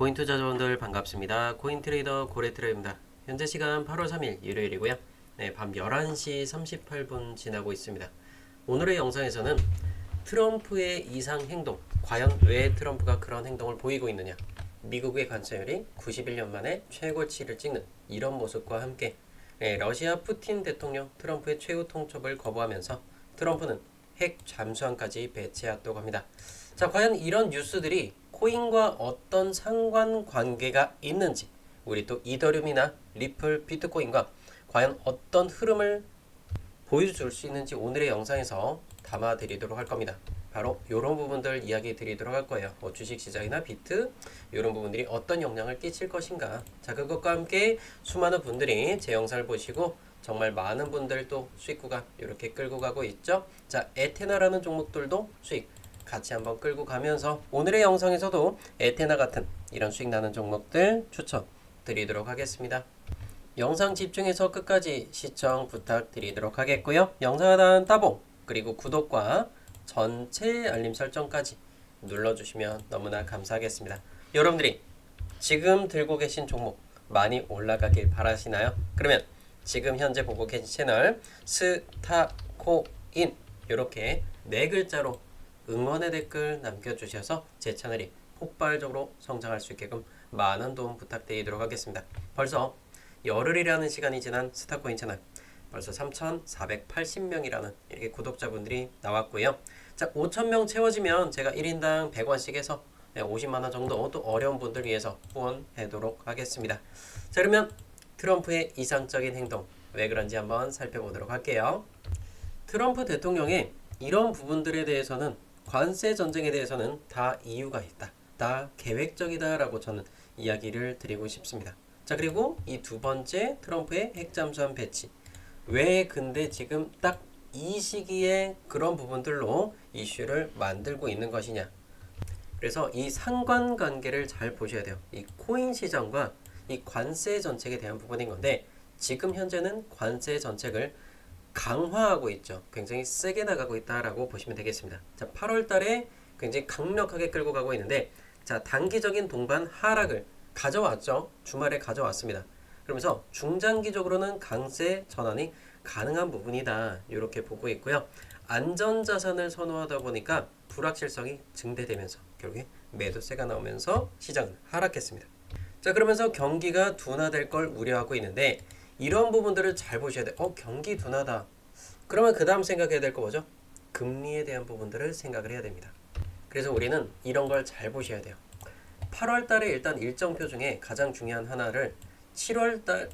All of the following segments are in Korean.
코인 투자자분들 반갑습니다. 코인 트레이더 고래트레입니다. 현재 시간 8월 3일 일요일이고요. 네, 밤 11시 38분 지나고 있습니다. 오늘의 영상에서는 트럼프의 이상 행동, 과연 왜 트럼프가 그런 행동을 보이고 있느냐? 미국의 관세율이 91년 만에 최고치를 찍는 이런 모습과 함께 네, 러시아 푸틴 대통령 트럼프의 최후 통첩을 거부하면서 트럼프는 핵 잠수함까지 배치했다고 합니다. 자, 과연 이런 뉴스들이 코인과 어떤 상관관계가 있는지, 우리 또 이더리움이나 리플, 비트코인과 과연 어떤 흐름을 보여줄 수 있는지 오늘의 영상에서 담아 드리도록 할 겁니다. 바로 이런 부분들 이야기 드리도록 할 거예요. 뭐 주식 시장이나 비트 이런 부분들이 어떤 영향을 끼칠 것인가. 자 그것과 함께 수많은 분들이 제 영상을 보시고 정말 많은 분들도 수익 구간 이렇게 끌고 가고 있죠. 자 에테나라는 종목들도 수익 같이 한번 끌고 가면서 오늘의 영상에서도 에테나 같은 이런 수익 나는 종목들 추천 드리도록 하겠습니다. 영상 집중해서 끝까지 시청 부탁드리도록 하겠고요. 영상 하단 따봉 그리고 구독과 전체 알림 설정까지 눌러주시면 너무나 감사하겠습니다. 여러분들이 지금 들고 계신 종목 많이 올라가길 바라시나요? 그러면 지금 현재 보고 계신 채널 스타코인 이렇게 네 글자로 응원의 댓글 남겨주셔서 제 채널이 폭발적으로 성장할 수 있게끔 많은 도움 부탁드리도록 하겠습니다. 벌써 열흘이라는 시간이 지난 스타코인 채널 벌써 3,480명이라는 이렇게 구독자분들이 나왔고요. 자, 5,000명 채워지면 제가 1인당 100원씩 해서 50만 원 정도 또 어려운 분들 위해서 후원하도록 하겠습니다. 자, 그러면 트럼프의 이상적인 행동 왜 그런지 한번 살펴보도록 할게요. 트럼프 대통령의 이런 부분들에 대해서는 관세 전쟁에 대해서는 다 이유가 있다. 다 계획적이다라고 저는 이야기를 드리고 싶습니다. 자, 그리고 이 두 번째 트럼프의 핵잠수함 배치. 왜 근데 지금 딱 이 시기에 그런 부분들로 이슈를 만들고 있는 것이냐. 그래서 이 상관관계를 잘 보셔야 돼요. 이 코인 시장과 이 관세 정책에 대한 부분인 건데 지금 현재는 관세 정책을 강화하고 있죠. 굉장히 세게 나가고 있다라고 보시면 되겠습니다. 자, 8월 달에 굉장히 강력하게 끌고 가고 있는데 자, 단기적인 동반 하락을 가져왔죠. 주말에 가져왔습니다. 그러면서 중장기적으로는 강세 전환이 가능한 부분이다. 이렇게 보고 있고요. 안전 자산을 선호하다 보니까 불확실성이 증대되면서 결국에 매도세가 나오면서 시장은 하락했습니다. 자 그러면서 경기가 둔화될 걸 우려하고 있는데 이런 부분들을 잘 보셔야 돼. 어 경기 둔화다. 그러면 그 다음 생각해야 될 거 뭐죠? 금리에 대한 부분들을 생각을 해야 됩니다. 그래서 우리는 이런 걸 잘 보셔야 돼요. 8월 달에 일단 일정표 중에 가장 중요한 하나를 7월 달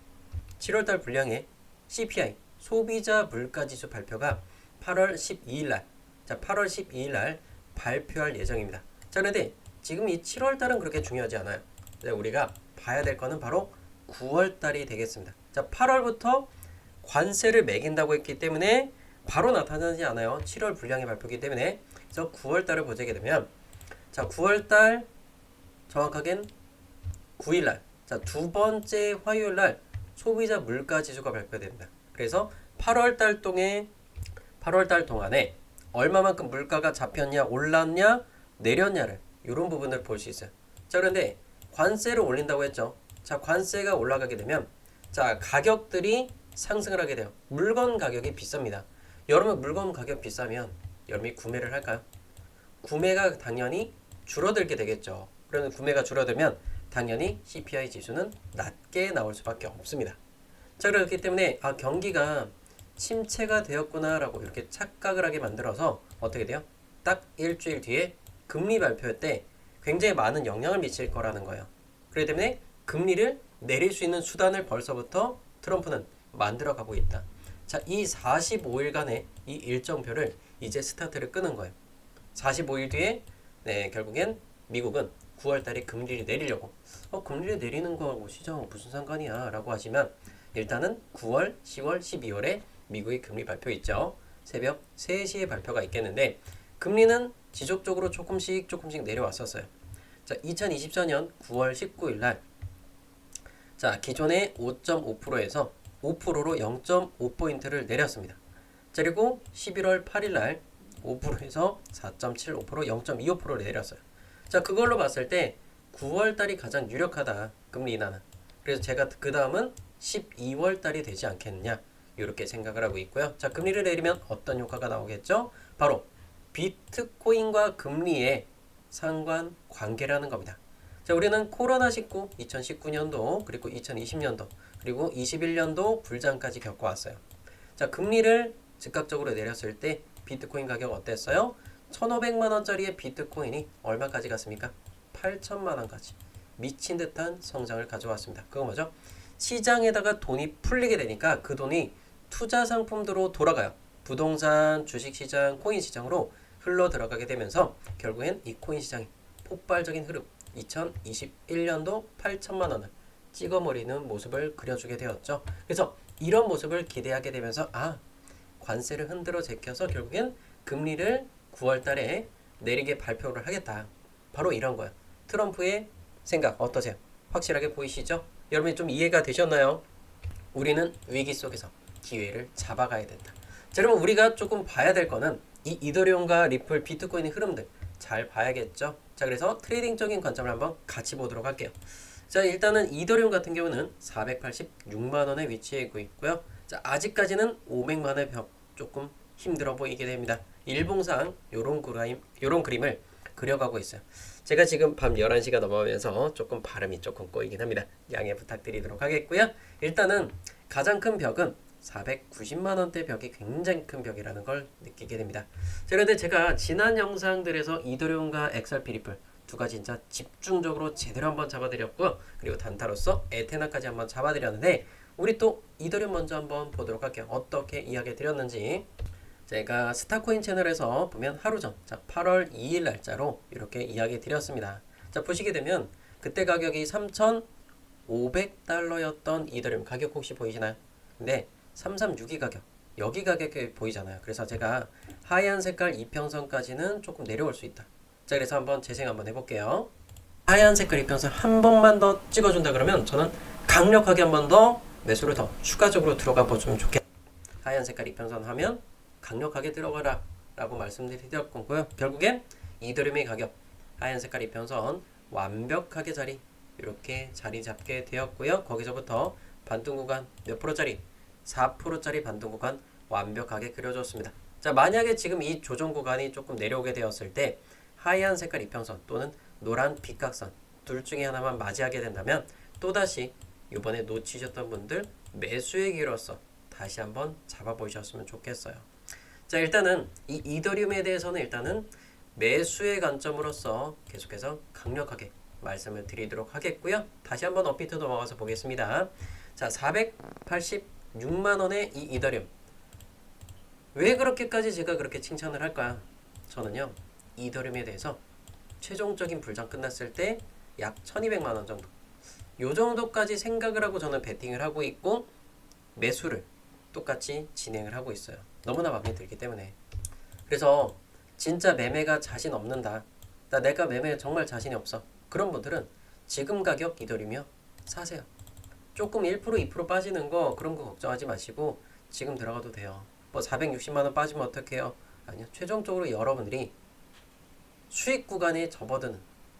7월 달 분량의 CPI 소비자 물가 지수 발표가 8월 12일 날 자, 8월 12일 날 발표할 예정입니다. 자, 그런데 지금 이 7월 달은 그렇게 중요하지 않아요. 우리가 봐야 될 거는 바로 9월 달이 되겠습니다. 자, 8월부터 관세를 매긴다고 했기 때문에 바로 나타나지 않아요. 7월 분량의 발표기 때문에 그래서 9월 달을 보게 되면 자, 9월 달 정확하겐 9일 날. 자, 두 번째 화요일 날 소비자 물가 지수가 발표됩니다. 그래서 8월 달 동에 8월 달 동안에 얼마만큼 물가가 잡혔냐, 올랐냐, 내렸냐를 이런 부분을 볼 수 있어요. 자, 그런데 관세를 올린다고 했죠. 자, 관세가 올라가게 되면 자, 가격들이 상승을 하게 돼요. 물건 가격이 비쌉니다. 여러분 물건 가격 비싸면 여러분이 구매를 할까요? 구매가 당연히 줄어들게 되겠죠. 그러면 구매가 줄어들면 당연히 CPI 지수는 낮게 나올 수밖에 없습니다. 자 그렇기 때문에 아 경기가 침체가 되었구나라고 이렇게 착각을 하게 만들어서 어떻게 돼요? 딱 일주일 뒤에 금리 발표 때 굉장히 많은 영향을 미칠 거라는 거예요. 그렇기 때문에 금리를 내릴 수 있는 수단을 벌써부터 트럼프는 만들어 가고 있다. 자, 이 45일간의 이 일정표를 이제 스타트를 끄는 거예요. 45일 뒤에 네, 결국엔 미국은 9월 달에 금리를 내리려고 어, 금리를 내리는 거하고 시장하고 무슨 상관이야 라고 하시면 일단은 9월, 10월, 12월에 미국의 금리 발표 있죠. 새벽 3시에 발표가 있겠는데 금리는 지속적으로 조금씩 조금씩 내려왔었어요. 자, 2024년 9월 19일 날 자, 기존의 5.5%에서 5%로 0.5포인트를 내렸습니다. 자, 그리고 11월 8일 날 5%에서 4.75% 0.25%를 내렸어요. 자, 그걸로 봤을 때 9월 달이 가장 유력하다. 금리 인하는. 그래서 제가 그 다음은 12월 달이 되지 않겠느냐. 이렇게 생각을 하고 있고요. 자, 금리를 내리면 어떤 효과가 나오겠죠? 바로 비트코인과 금리의 상관 관계라는 겁니다. 자, 우리는 코로나19 2019년도 그리고 2020년도 그리고 21년도 불장까지 겪어왔어요. 자, 금리를 즉각적으로 내렸을 때 비트코인 가격 어땠어요? 1,500만 원짜리의 비트코인이 얼마까지 갔습니까? 8천만 원까지 미친 듯한 성장을 가져왔습니다. 그거 뭐죠? 시장에다가 돈이 풀리게 되니까 그 돈이 투자 상품으로 돌아가요. 부동산, 주식 시장, 코인 시장으로 흘러 들어가게 되면서 결국엔 이 코인 시장이 폭발적인 흐름 2021년도 8천만 원을 찍어버리는 모습을 그려주게 되었죠. 그래서 이런 모습을 기대하게 되면서 아 관세를 흔들어 제껴서 결국엔 금리를 9월 달에 내리게 발표를 하겠다. 바로 이런 거예요. 트럼프의 생각 어떠세요? 확실하게 보이시죠? 여러분이 좀 이해가 되셨나요? 우리는 위기 속에서 기회를 잡아가야 된다. 자, 여러분 우리가 조금 봐야 될 거는 이 이더리움과 리플, 비트코인의 흐름들 잘 봐야겠죠. 자, 그래서 트레이딩적인 관점을 한번 같이 보도록 할게요. 자, 일단은 이더리움 같은 경우는 486만 원에 위치하고 있고요. 자, 아직까지는 500만 원의 벽 조금 힘들어 보이게 됩니다. 일봉상 요런 그림 요런 그림을 그려가고 있어요. 제가 지금 밤 11시가 넘어가면서 조금 발음이 조금 꼬이긴 합니다. 양해 부탁드리도록 하겠고요. 일단은 가장 큰 벽은 490만 원대 벽이 굉장히 큰 벽이라는 걸 느끼게 됩니다. 자, 그런데 제가 지난 영상들에서 이더리움과 XRP 리플 두 가지 진짜 집중적으로 제대로 한번 잡아드렸고요. 그리고 단타로서 에테나까지 한번 잡아드렸는데 우리 또 이더리움 먼저 한번 보도록 할게요. 어떻게 이야기 드렸는지 제가 스타코인 채널에서 보면 하루 전, 자 8월 2일 날짜로 이렇게 이야기 드렸습니다. 자 보시게 되면 그때 가격이 3,500달러였던 이더리움 가격 혹시 보이시나요? 근데 336이 가격 여기 가격이 보이잖아요. 그래서 제가 하얀 색깔 이평선까지는 조금 내려올 수 있다. 자 그래서 한번 재생 한번 해볼게요. 하얀 색깔 이평선 한 번만 더 찍어준다 그러면 저는 강력하게 한 번 더 매수를 더 추가적으로 들어가 보면 좋겠다. 하얀 색깔 이평선 하면 강력하게 들어가라 라고 말씀드릴 거고요. 결국엔 이더리움의 가격 하얀 색깔 이평선 완벽하게 자리 이렇게 자리 잡게 되었고요. 거기서부터 반등 구간 몇 프로짜리 4%짜리 반등 구간 완벽하게 그려줬습니다. 자, 만약에 지금 이 조정 구간이 조금 내려오게 되었을 때 하얀 색깔 이평선 또는 노란 빗각선 둘 중에 하나만 맞이하게 된다면 또다시 이번에 놓치셨던 분들 매수의 기로서 다시 한번 잡아보셨으면 좋겠어요. 자, 일단은 이 이더리움에 대해서는 일단은 매수의 관점으로서 계속해서 강력하게 말씀을 드리도록 하겠고요. 다시 한번 업비트 넘어가서 보겠습니다. 자, 486만 원의 이 이더리움. 왜 그렇게까지 제가 그렇게 칭찬을 할까요? 저는요. 이더리움에 대해서 최종적인 불장 끝났을 때 약 1200만 원 정도. 요 정도까지 생각을 하고 저는 베팅을 하고 있고 매수를 똑같이 진행을 하고 있어요. 너무나 마음에 들기 때문에. 그래서 진짜 매매가 자신 없는다. 나 내가 매매에 정말 자신이 없어. 그런 분들은 지금 가격 이더리며 사세요. 조금 1% 2% 빠지는 거 그런 거 걱정하지 마시고 지금 들어가도 돼요. 뭐 460만 원 빠지면 어떡해요? 아니요. 최종적으로 여러분들이 수익 구간에 접어드는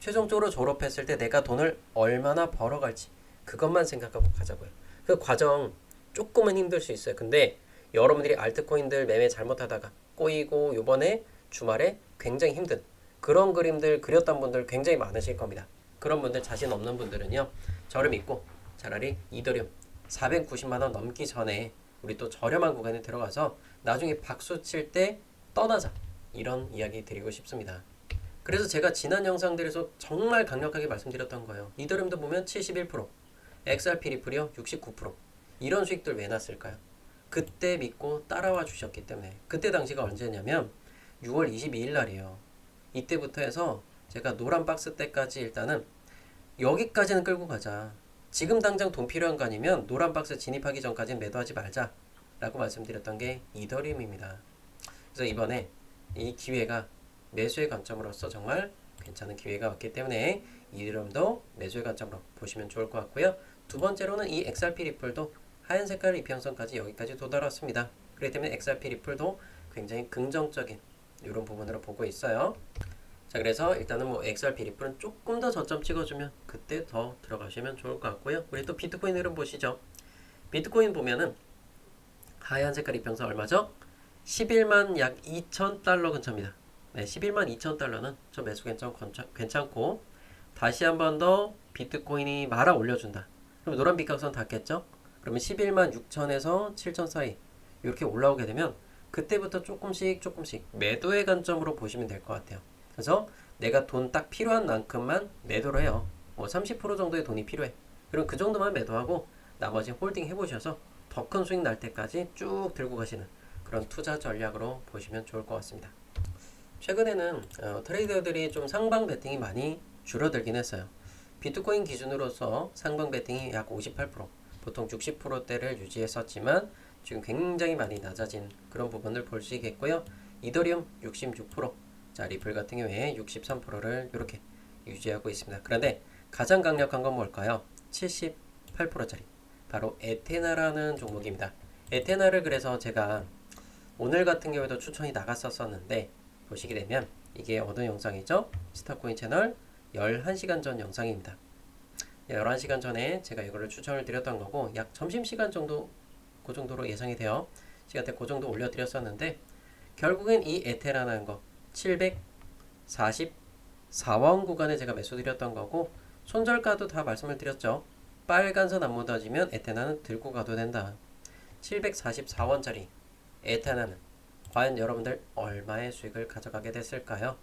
최종적으로 졸업했을 때 내가 돈을 얼마나 벌어갈지 그것만 생각하고 가자고요. 그 과정 조금은 힘들 수 있어요. 근데 여러분들이 알트코인들 매매 잘못하다가 꼬이고 요번에 주말에 굉장히 힘든 그런 그림들 그렸던 분들 굉장히 많으실 겁니다. 그런 분들 자신 없는 분들은요. 저를 믿고 차라리 이더리움 490만 원 넘기 전에 우리 또 저렴한 구간에 들어가서 나중에 박수 칠 때 떠나자 이런 이야기 드리고 싶습니다. 그래서 제가 지난 영상들에서 정말 강력하게 말씀드렸던 거예요. 이더리움도 보면 71%, XRP 리플이요 69%. 이런 수익들 왜 났을까요? 그때 믿고 따라와 주셨기 때문에 그때 당시가 언제냐면 6월 22일 날이에요. 이때부터 해서 제가 노란 박스 때까지 일단은 여기까지는 끌고 가자. 지금 당장 돈 필요한 거 아니면 노란 박스 진입하기 전까지는 매도하지 말자. 라고 말씀드렸던 게 이더리움입니다. 그래서 이번에 이 기회가 매수의 관점으로서 정말 괜찮은 기회가 왔기 때문에 이름도 매수의 관점으로 보시면 좋을 것 같고요. 두 번째로는 이 XRP 리플도 하얀 색깔 이평선까지 여기까지 도달했습니다. 그렇기 때문에 XRP 리플도 굉장히 긍정적인 이런 부분으로 보고 있어요. 자 그래서 일단은 뭐 XRP 리플은 조금 더 저점 찍어주면 그때 더 들어가시면 좋을 것 같고요. 우리 또 비트코인 흐름 보시죠. 비트코인 보면은 하얀 색깔 이평선 얼마죠? 11만 약 2천 달러 근처입니다. 네, 11만 2천 달러는 좀 매수 괜찮, 괜찮고 다시 한 번 더 비트코인이 말아 올려준다. 그럼 노란 빛각선 닿겠죠? 그러면 11만 6천에서 7천 사이 이렇게 올라오게 되면 그때부터 조금씩 조금씩 매도의 관점으로 보시면 될 것 같아요. 그래서 내가 돈 딱 필요한 만큼만 매도를 해요. 뭐 30% 정도의 돈이 필요해. 그럼 그 정도만 매도하고 나머지 홀딩 해보셔서 더 큰 수익 날 때까지 쭉 들고 가시는 그런 투자 전략으로 보시면 좋을 것 같습니다. 최근에는 어, 트레이더들이 좀 상방 베팅이 많이 줄어들긴 했어요. 비트코인 기준으로서 상방 베팅이 약 58%, 보통 60%대를 유지했었지만 지금 굉장히 많이 낮아진 그런 부분을 볼 수 있겠고요. 이더리움 66%, 자 리플 같은 경우에 63%를 이렇게 유지하고 있습니다. 그런데 가장 강력한 건 뭘까요? 78%짜리 바로 에테나라는 종목입니다. 에테나를 그래서 제가 오늘 같은 경우에도 추천이 나갔었었는데 보시게 되면 이게 어느 영상이죠? 스타코인 채널 11시간 전 영상입니다. 11시간 전에 제가 이거를 추천을 드렸던 거고 약 점심시간 정도 그 정도로 예상이 돼요. 시간대 그 정도 올려드렸었는데 결국엔 이 에테라라는 거 744원 구간에 제가 매수 드렸던 거고 손절가도 다 말씀을 드렸죠. 빨간 선안 묻어지면 에테나는 들고 가도 된다. 744원짜리 에테나는 과연 여러분들 얼마의 수익을 가져가게 됐을까요?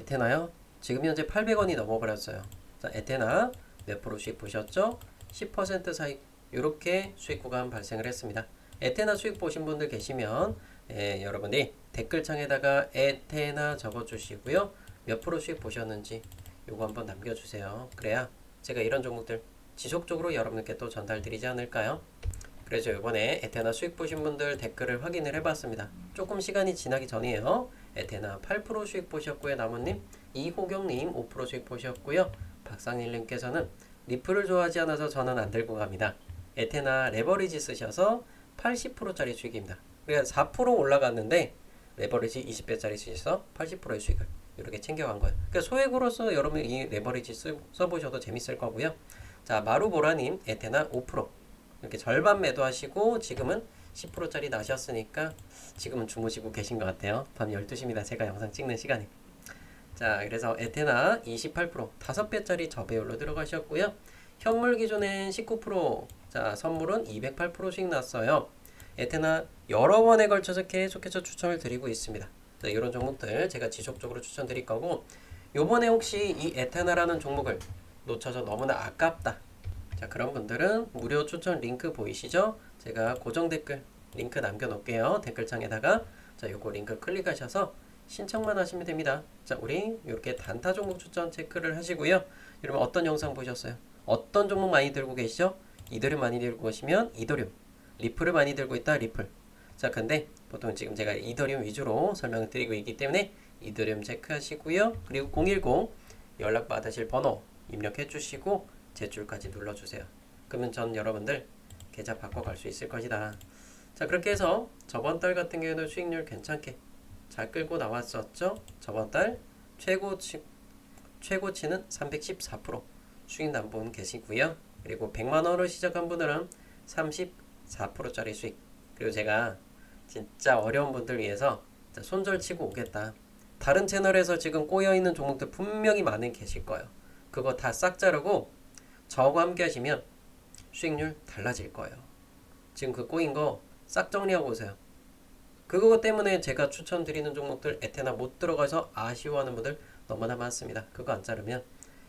에테나요? 지금 현재 800원이 넘어버렸어요. 자, 에테나 몇 프로 수익 보셨죠? 10% 사이 이렇게 수익 구간 발생을 했습니다. 에테나 수익 보신 분들 계시면 예, 여러분이 댓글창에다가 에테나 적어주시고요. 몇 프로 수익 보셨는지 요거 한번 남겨주세요. 그래야 제가 이런 종목들 지속적으로 여러분께 또 전달드리지 않을까요? 그래서 이번에 에테나 수익 보신 분들 댓글을 확인을 해봤습니다. 조금 시간이 지나기 전이에요. 에테나 8% 수익 보셨고요. 나무님, 이호경님 5% 수익 보셨고요. 박상일님께서는 리플을 좋아하지 않아서 저는 안 들고 갑니다. 에테나 레버리지 쓰셔서 80%짜리 수익입니다. 그러니까 4% 올라갔는데 레버리지 20배짜리 쓰셔서 80%의 수익을 이렇게 챙겨간 거예요. 그러니까 소액으로서 여러분 이 레버리지 쓰, 써보셔도 재밌을 거고요. 자 마루보라님 에테나 5% 이렇게 절반 매도하시고 지금은 10%짜리 나셨으니까 지금은 주무시고 계신 것 같아요. 밤 12시입니다. 제가 영상 찍는 시간이. 자, 그래서 에테나 28% 5배짜리 저배율로 들어가셨고요. 현물 기존엔 19%, 자, 선물은 208%씩 났어요. 에테나 여러 번에 걸쳐서 계속해서 추천을 드리고 있습니다. 자, 이런 종목들 제가 지속적으로 추천드릴 거고 요번에 혹시 이 에테나라는 종목을 놓쳐서 너무나 아깝다. 자, 그런 분들은 무료 추천 링크 보이시죠? 제가 고정 댓글 링크 남겨 놓을게요. 댓글창에다가 자, 요거 링크 클릭하셔서 신청만 하시면 됩니다. 자, 우리 이렇게 단타 종목 추천 체크를 하시고요. 여러분 어떤 영상 보셨어요? 어떤 종목 많이 들고 계시죠? 이더리움 많이 들고 계시면 이더리움, 리플을 많이 들고 있다 리플. 자, 근데 보통 지금 제가 이더리움 위주로 설명을 드리고 있기 때문에 이더리움 체크하시고요. 그리고 010 연락 받으실 번호 입력해 주시고 제출까지 눌러주세요. 그러면 전 여러분들 계좌 바꿔갈 수 있을 것이다. 자, 그렇게 해서 저번 달 같은 경우에는 수익률 괜찮게 잘 끌고 나왔었죠. 저번 달 최고치 최고치는 314% 수익 난분 계시고요. 그리고 100만 원으로 시작한 분들은 34%짜리 수익. 그리고 제가 진짜 어려운 분들 위해서 손절 치고 오겠다. 다른 채널에서 지금 꼬여 있는 종목들 분명히 많은 계실 거예요. 그거 다 싹 자르고 저하고 함께 하시면 수익률 달라질 거예요. 지금 그 꼬인 거 싹 정리하고 오세요. 그거 때문에 제가 추천드리는 종목들 에테나 못 들어가서 아쉬워하는 분들 너무나 많습니다. 그거 안 자르면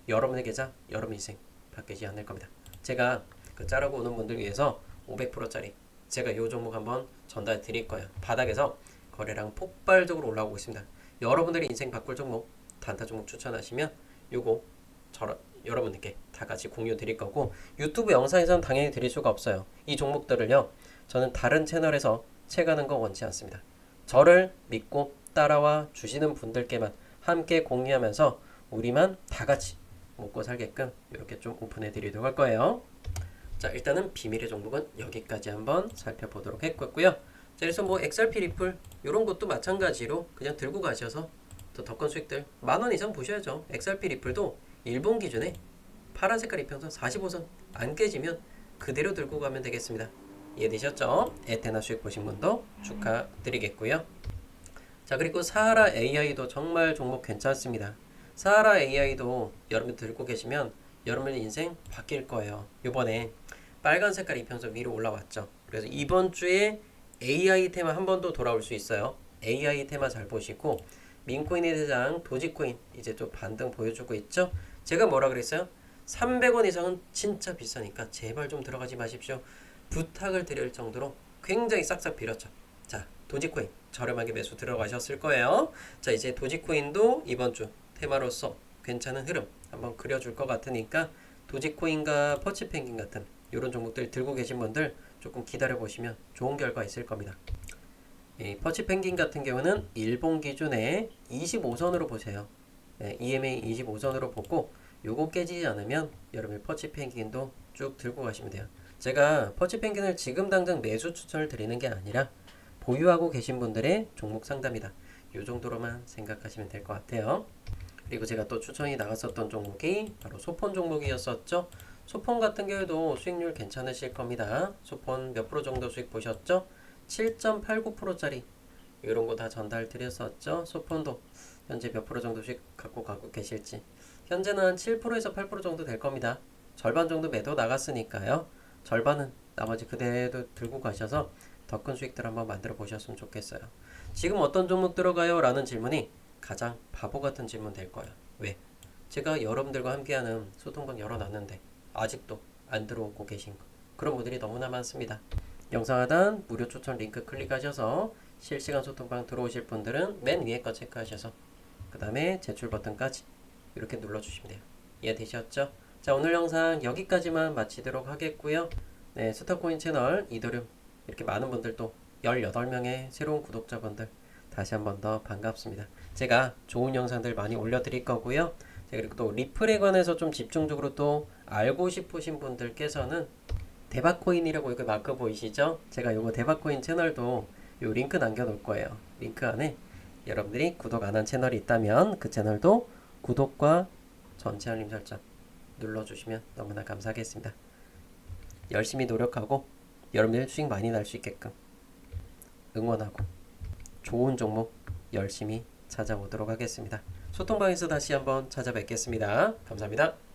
여러분의 계좌, 여러분 인생 바뀌지 않을 겁니다. 제가 그 자르고 오는 분들 위해서 500%짜리 제가 요 종목 한번 전달 드릴 거예요. 바닥에서 거래량 폭발적으로 올라오고 있습니다. 여러분들이 인생 바꿀 종목, 단타 종목 추천하시면 요거 저 여러분들께 다 같이 공유 드릴 거고 유튜브 영상에서는 당연히 드릴 수가 없어요. 이 종목들을요. 저는 다른 채널에서 채가는 거 원치 않습니다. 저를 믿고 따라와 주시는 분들께만 함께 공유하면서 우리만 다 같이 먹고 살게끔 이렇게 좀 오픈해 드리도록 할 거예요. 자, 일단은 비밀의 종목은 여기까지 한번 살펴보도록 했고요. 자, 그래서 뭐 XRP 리플 이런 것도 마찬가지로 그냥 들고 가셔서 또 덕건 수익들 만 원 이상 보셔야죠. XRP 리플도 일본 기준에 파란 색깔 이평선 45선 안 깨지면 그대로 들고 가면 되겠습니다. 이해되셨죠? 에테나 수익 보신 분도 축하드리겠고요. 자 그리고 사하라 AI도 정말 종목 괜찮습니다. 사하라 AI도 여러분 들고 계시면 여러분 인생 바뀔 거예요. 이번에 빨간 색깔 이평선 위로 올라왔죠. 그래서 이번 주에 AI 테마 한 번 더 돌아올 수 있어요. AI 테마 잘 보시고 민코인의 대장 도지코인 이제 또 반등 보여주고 있죠. 제가 뭐라 그랬어요? 300원 이상은 진짜 비싸니까 제발 좀 들어가지 마십시오. 부탁을 드릴 정도로 굉장히 싹싹 빌었죠. 자, 도지코인 저렴하게 매수 들어가셨을 거예요. 자, 이제 도지코인도 이번 주 테마로서 괜찮은 흐름 한번 그려줄 것 같으니까 도지코인과 퍼치펭귄 같은 이런 종목들 들고 계신 분들 조금 기다려 보시면 좋은 결과 있을 겁니다. 이 퍼치 펭귄 같은 경우는 일본 기준에 25선으로 보세요. 네, EMA 25선으로 보고 요거 깨지지 않으면 여러분 퍼치 펭귄도 쭉 들고 가시면 돼요. 제가 퍼치 펭귄을 지금 당장 매수 추천을 드리는 게 아니라 보유하고 계신 분들의 종목 상담이다. 요 정도로만 생각하시면 될 것 같아요. 그리고 제가 또 추천이 나갔었던 종목이 바로 소폰 종목이었었죠. 소폰 같은 경우도 수익률 괜찮으실 겁니다. 소폰 몇 프로 정도 수익 보셨죠? 7.89%짜리 이런 거 다 전달 드렸었죠. 소폰도 현재 몇 프로 정도 수익 갖고 가고 계실지 현재는 한 7%에서 8% 정도 될 겁니다. 절반 정도 매도 나갔으니까요. 절반은 나머지 그대로 들고 가셔서 더 큰 수익들 한번 만들어 보셨으면 좋겠어요. 지금 어떤 종목 들어가요? 라는 질문이 가장 바보 같은 질문 될 거예요. 왜? 제가 여러분들과 함께하는 소통방 열어놨는데 아직도 안 들어오고 계신 거. 그런 분들이 너무나 많습니다. 영상 하단 무료 추천 링크 클릭하셔서 실시간 소통방 들어오실 분들은 맨 위에 거 체크하셔서 그 다음에 제출 버튼까지 이렇게 눌러주시면 돼요. 이해되셨죠? 자 오늘 영상 여기까지만 마치도록 하겠고요. 네 스타코인 채널 이더륨 이렇게 많은 분들 또 18명의 새로운 구독자분들 다시 한 번 더 반갑습니다. 제가 좋은 영상들 많이 올려드릴 거고요. 자, 그리고 또 리플에 관해서 좀 집중적으로 또 알고 싶으신 분들께서는 대박코인이라고 이거 마크 보이시죠? 제가 요거 대박코인 채널도 요 링크 남겨놓을 거예요. 링크 안에 여러분들이 구독 안 한 채널이 있다면 그 채널도 구독과 전체 알림 설정 눌러주시면 너무나 감사하겠습니다. 열심히 노력하고 여러분들 수익 많이 날 수 있게끔 응원하고 좋은 종목 열심히 찾아오도록 하겠습니다. 소통방에서 다시 한번 찾아뵙겠습니다. 감사합니다.